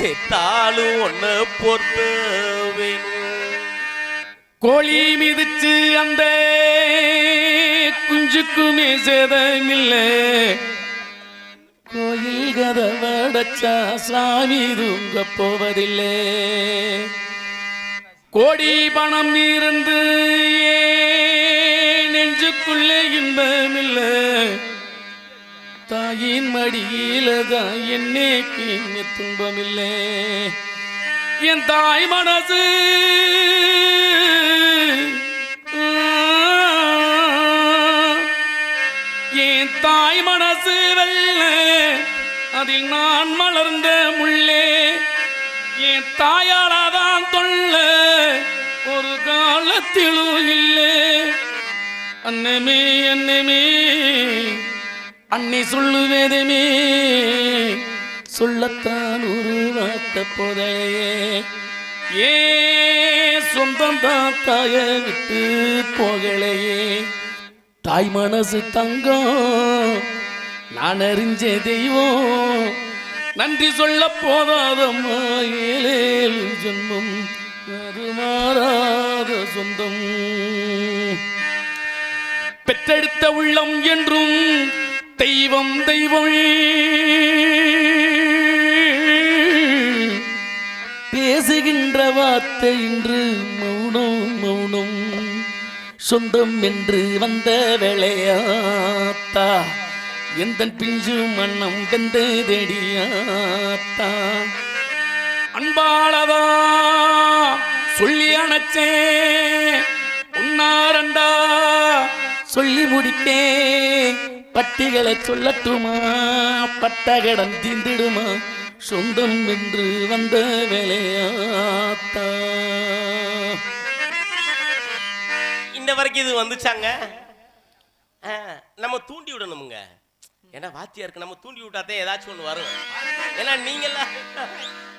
செத்தாலும் ஒன்ன பொறுத்த கோழி மிதிச்சு அந்த குஞ்சுக்குமே சேதமில்லை. கோயில் கதவடச்சா சாமி தூங்க போவதில்லை. கோடி பணம் இருந்து ஏ நெஞ்சுக்குள்ளே இன்பமில்லை. தாயின் மடியில தான் என்னைக்கு துன்பமில்லை. என் தாய் மனசு என் தாய் மனசு வெல்ல அதில் நான் மலர்ந்த முள்ளே. என் தாயாலாதான் தொல்ல ஒரு காலத்திலும் இல்லை. அன்னமே அன்னமே அன்னை சொல்லுவேதமே சொல்லத்தான் உருவாத்த போதையே ஏ சொந்தம் தான் தாய விட்டு போகலையே. தாய் மனசு தங்கம் நான் அறிஞ்ச தெய்வம். நன்றி சொல்ல போதாதம்மா ஏழேழு ஜென்மம் மாறாத சொந்தம். பெற்றெடுத்த உள்ளம் என்றும் தெய்வம் தெய்வம். பேசுகின்ற வார்த்தை இன்று மௌனம் மௌனம். சொந்தம் என்று வந்த வேளையாத்தா எந்த பிஞ்சு மன்னம் வெந்த தேடியாத்தா. அன்பாளதா சொல்லி அணைச்சே உன்னாரண்டா சொல்லி முடித்தேன் பட்டிகளை சொல்லட்டுமா? பட்டகடம் தீந்திடுமா சொந்தம் என்று வந்த வேலையாத்தா. இந்த வரைக்கும் இது வந்துச்சாங்க? நம்ம தூண்டி விடணுமுங்க. ஏன்னா வாத்தியாருக்கு நம்ம தூண்டி விட்டாதே ஏதாச்சும் ஒன்று வரும். ஏன்னா நீங்கெல்லாம்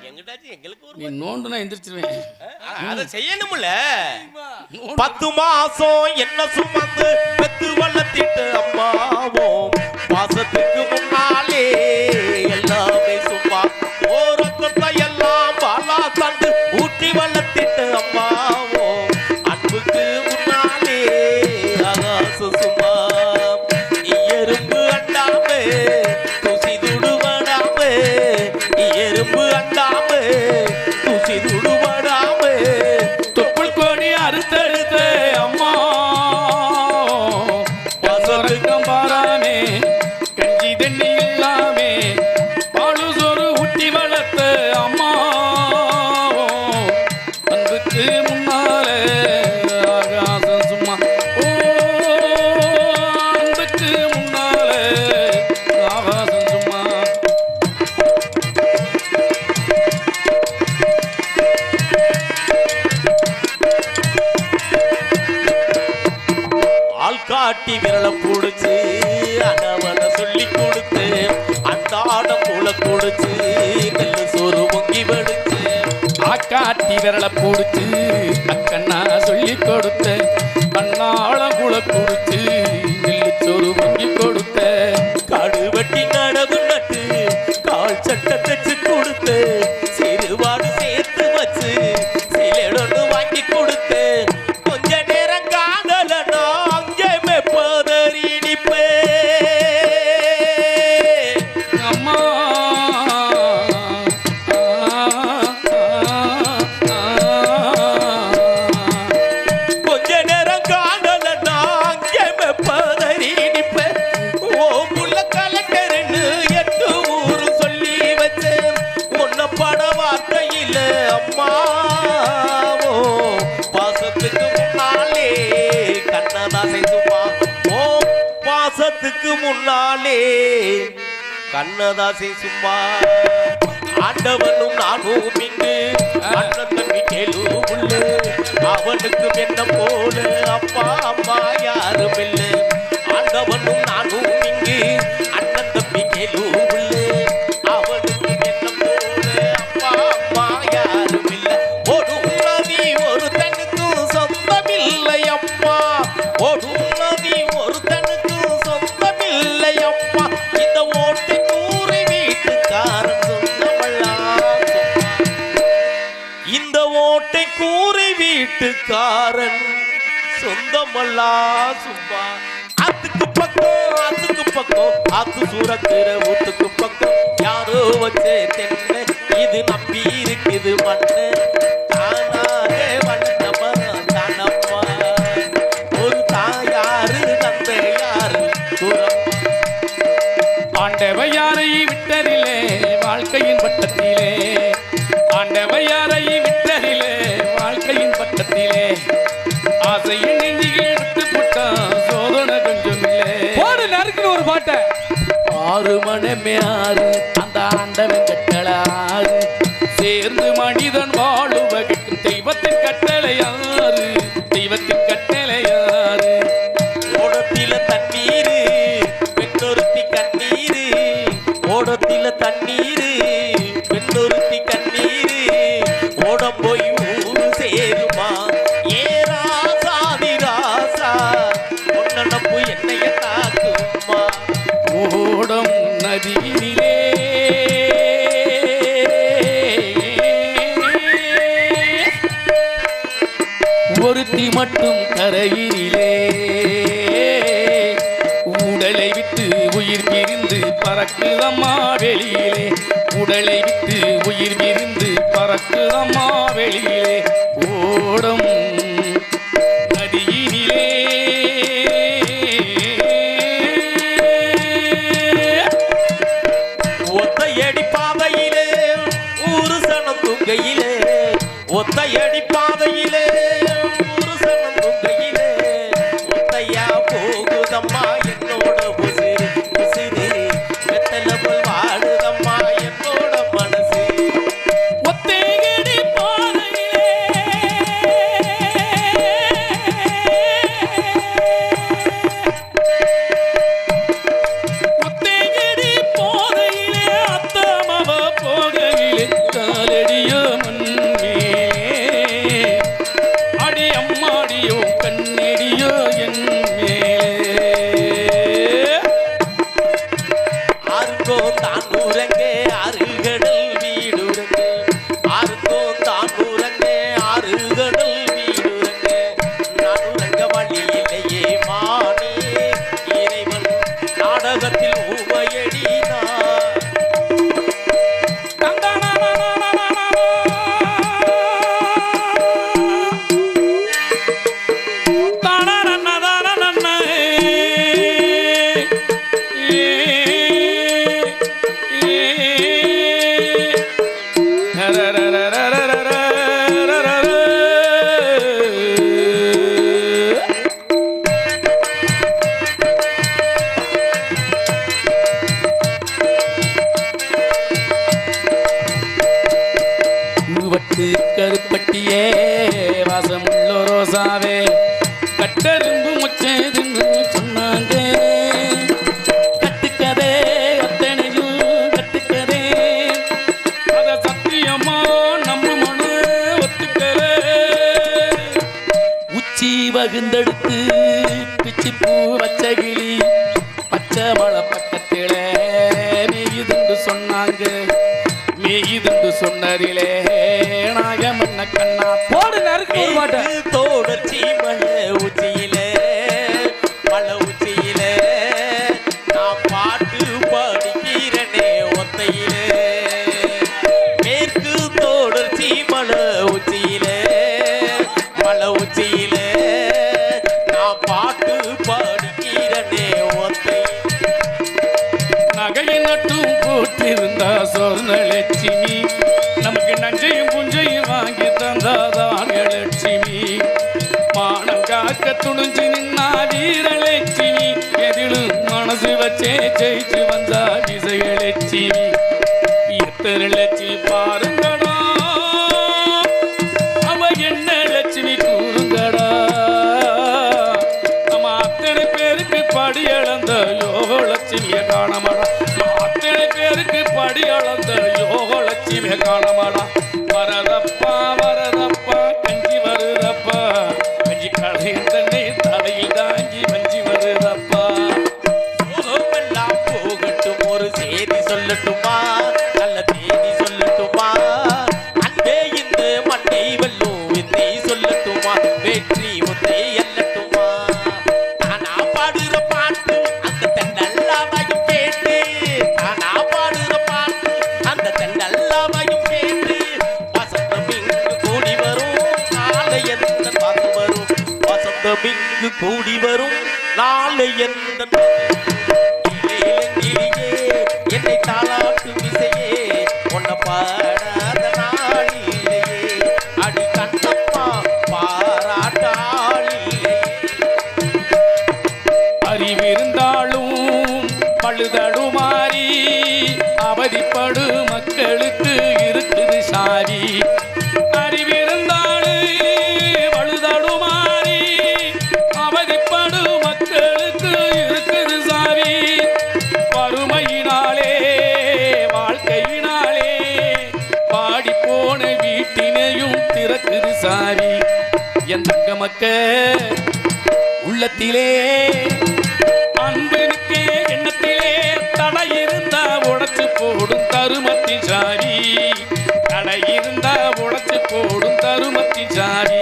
எங்கிட்டாச்சும் எங்களுக்கு ஒரு நோண்டுனா எந்திரிச்சிருவேன். அதை செய்யணும்ல பத்து மாசம் என்ன சுமந்து பெத்து வளர்த்திட்டு அம்மாவோ? மாசத்துக்கு முன்னாலே எல்லாம் அன்றாடம் மூல கொடுத்து சோறு பொங்கி வடிச்சு. ஆக்காட்டி விரல பூடிச்சு அக்கண்ணா சொல்லி கொடுத்த அண்ணாளம் குல குடிச்சு கண்ணதாசை சும்மா. ஆண்டவனும் நானும் இங்கு. அண்ணன் தம்பி கேளு உள்ளு. அவனுக்கும் என்ன போல அப்பா அம்மா மல்லா சுப்பா அத்துக்கு பக்கம் அத்துக்கு பக்கம். ஆத்து சூரக்கிற ஊத்துக்கு பக்கம். யாரோ வச்சே தென்ன. இது நம்பி இருக்குது மண்ணு. மனமே ஆறு அந்த ஆண்டவன் கட்டளாறு சேர்ந்து மனித ஒருத்தி மட்டும் கரையிலே உடலை விட்டு உயிர் பிரிந்து பறக்குதம்மா வெளியிலே. உடலை விட்டு உயிர் பிரிந்து பறக்குதம்மா வெளியிலே. ஓடம் ஹரரர பிச்சி வகுந்தெடுத்து பிச்சி பூ பச்சை கிளி பச்சை மலை பக்கத்தில மேயுதுண்டு சொன்னாங்க. மேயுதுண்டு சொன்னதிலே நாகமன்ன கண்ணா. போடு நறுக்கு தோடச்சி மலை விளையாட்டும் கூட்டிருந்தா சொர்ணலட்சுமி நமக்கு நஞ்சையும் புஞ்சையும் வாங்கி தந்தாதான் லட்சுமி. மானம் காக்க துணிஞ்சு நின்னா வீரலட்சுமி எதிலும் மனசு வச்சே ஜெயிச்சு வந்தா காணமாடா எந்த என் தங்க மக்க உள்ளத்திலே அன்பனுக்கே எண்ணத்திலே தடை இருந்தா உடச்சு போடும் தருமத்தின் சாரி. தடை இருந்தா உடச்சு போடும் தருமத்தின் சாரி.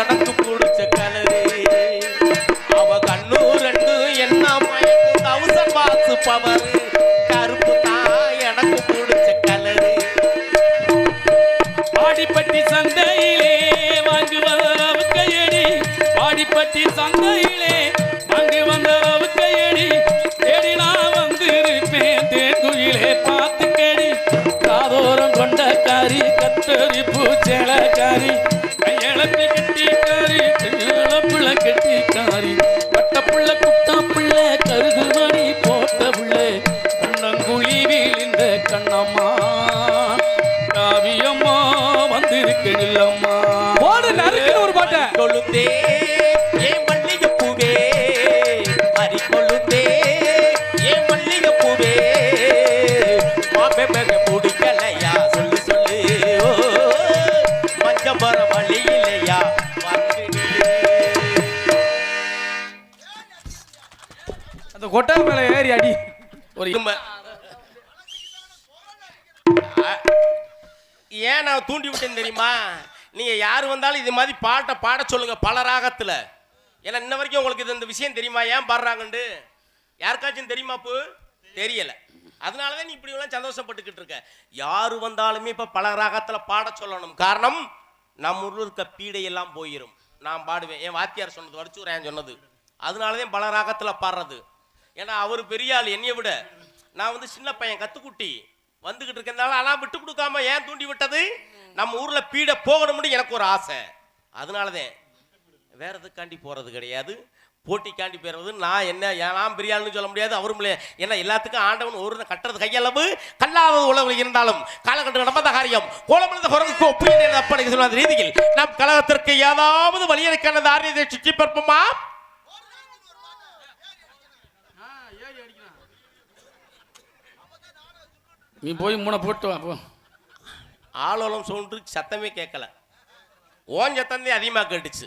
எனக்கு ஒரு ஏன் நான் தூண்டி விட்டேன்னு தெரியுமா? நீங்க யார் வந்தாலும் இது மாதிரி பாட்டை பாட சொல்லுங்க பல ராகத்துல. ஏன்னா இன்ன வரைக்கும் உங்களுக்கு இது இந்த விஷயம் தெரியுமா? ஏன் பாடுறாங்கண்டு யாருக்காச்சும் தெரியுமா இப்போ தெரியல. அதனால தான் நீ இப்படி எல்லாம் சந்தோஷப்பட்டுக்கிட்டு இருக்க. யாரு வந்தாலுமே இப்ப பல ராகத்துல பாட சொல்லணும். காரணம் நம்ம ஊர்ல இருக்க பீடையெல்லாம் போயிடும் நான் பாடுவேன். என் வாத்தியார் சொன்னது வடிச்சுறேன் சொன்னது. அதனால தான் பல ராகத்துல பாடுறது. ஏன்னா அவர் பெரிய ஆள் என்னைய விட. நான் வந்து சின்ன பையன் கத்துக்குட்டி. வந்துகிட்டு இருக்கிறதுனால ஆனால் விட்டு கொடுக்காம ஏன் தூண்டி விட்டது? நம்ம ஊரில் பீட போகணும்னு எனக்கு ஒரு ஆசை. அதனாலதான் வேற எதுக்காண்டி போகிறது கிடையாது. போட்டிக்காண்டி போயிடுறது நான் என்ன ஏன்னா நான் சொல்ல முடியாது. அவரும் இல்லை ஏன்னா எல்லாத்துக்கும் ஆண்டவன் ஒரு கட்டுறது கையளவு. கல்லாத உழவு இருந்தாலும் காலகட்டம் நடந்த காரியம். கோலமிழந்த குரங்குக்கு ஒப்பு அப்படி சொல்லாத ரீதியில் நம் கழகத்திற்கு ஏதாவது வழியனுக்கான தாரியத்தை சுற்றி பார்ப்போமா நீ போய் மூணை போட்டு வா போ. ஆளோலம் சவுண்டு சத்தமே கேட்கல. ஓன் சத்தந்தே அதிகமாக கேட்டுச்சு.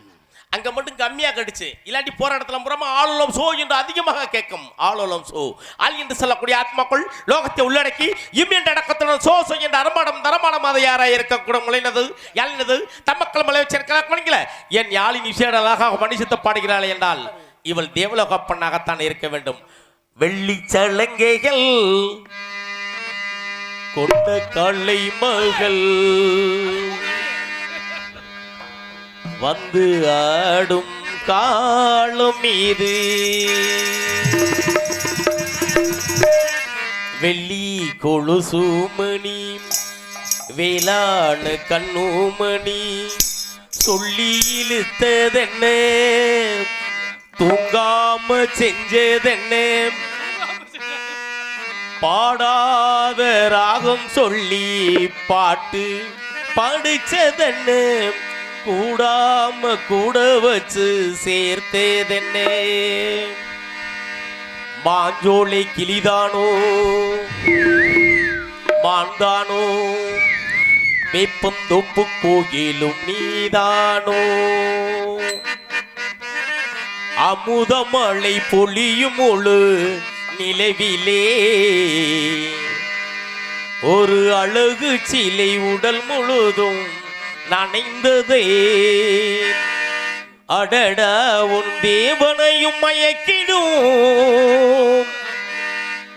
அங்க மட்டும் கம்மியாக கேட்டுச்சு. இல்லாட்டி போற இடத்துல புறமா ஆளோலம் சோ என்று அதிகமாக கேட்கும். ஆளோலம் சோ. ஆள் என்று சொல்லக்கூடிய ஆத்மாக்கள் லோகத்தை உள்ளடக்கி இம் என்ற அடக்கத்துடன் சோ சோ என்ற அரமாடம் தரமாடம் அதை யாராக இருக்கக்கூட முளைனது யாழினது தம்மக்கள் மலை வச்சிருக்கல என் யாழின் விசேடலாக மனுஷத்தை பாடுகிறாள் என்றால் இவள் தேவலோக பெண்ணாகத்தான் இருக்க வேண்டும். வெள்ளி சலங்கைகள் கொண்ட காளை மகள். வந்து ஆடும் காலம் இது வெள்ளி கொலுசுமணி வேளாண் கண்ணுமணி சொல்லி இழுத்ததென்ன? தூங்காம செஞ்சதென்ன? பாடாத ராகம் சொல்லி பாட்டு படிச்சதென்னு கூடாம கூட வச்சு சேர்த்ததென்ன. மாஞ்சோலை கிளிதானோ? மாந்தானோ வேப்பம் தொப்பு கோயிலும் நீதானோ? அமுதமழை பொழியும் ஒழு நிலவிலே. ஒரு அழகு சிலை உடல் முழுதும் நனைந்ததே. அடடா உன் தேவனையும் மயக்கிடும்.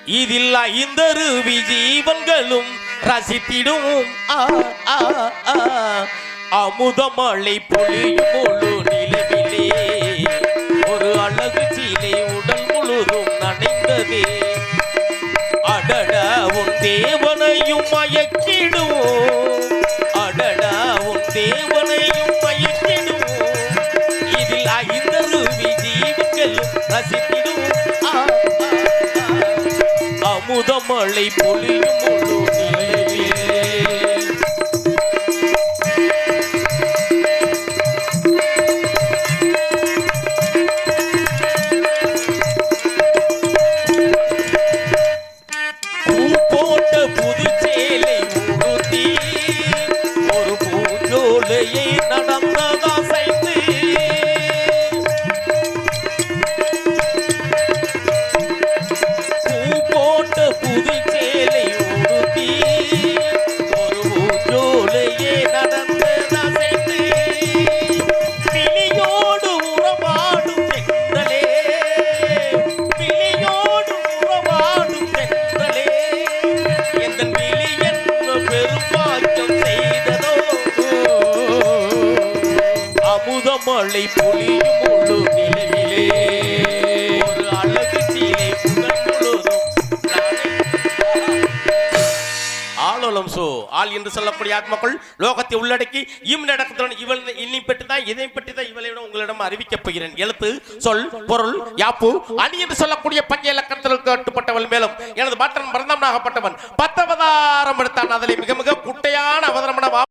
இதில் ஐந்தருவி ஜீவன்களும் ரசித்திடும். ஆ, அமுதமழை பொழியும் முழு நிலவி தேவனையும் மயக்கிடும் அடடா உன் தேவனையும் மயக்கிடும் இதில் ஐந்தருவி ஜீவன்களும் ரசித்திடுவோம் அமுதமழை பொழியும் முழு மாலை பொழியும் முழு நிலையிலே. ஒரு அழகு சீலை புகழ் முழுதும் ஆளோலம் சோ. ஆள் என்று சொல்லக்கூடிய ஆத்மாக்கள் லோகத்தை உள்ளடக்கி இம் நடக்கத்துடன் இவள் இன்னி பற்றி தான் இதை பற்றி தான் இவளையிடம் உங்களிடம் அறிவிக்கப் போகிறேன். எழுத்து சொல் பொருள் யாப்பு அணி என்று சொல்லக்கூடிய பஞ்ச இலக்கணத்திற்கு கட்டுப்பட்டவள் மேலும் எனது பாட்டன் பரந்தாமனாகப்பட்டவன் பத்தவதாரம் எடுத்தான். அதில் மிக மிக குட்டையான அவதாரமான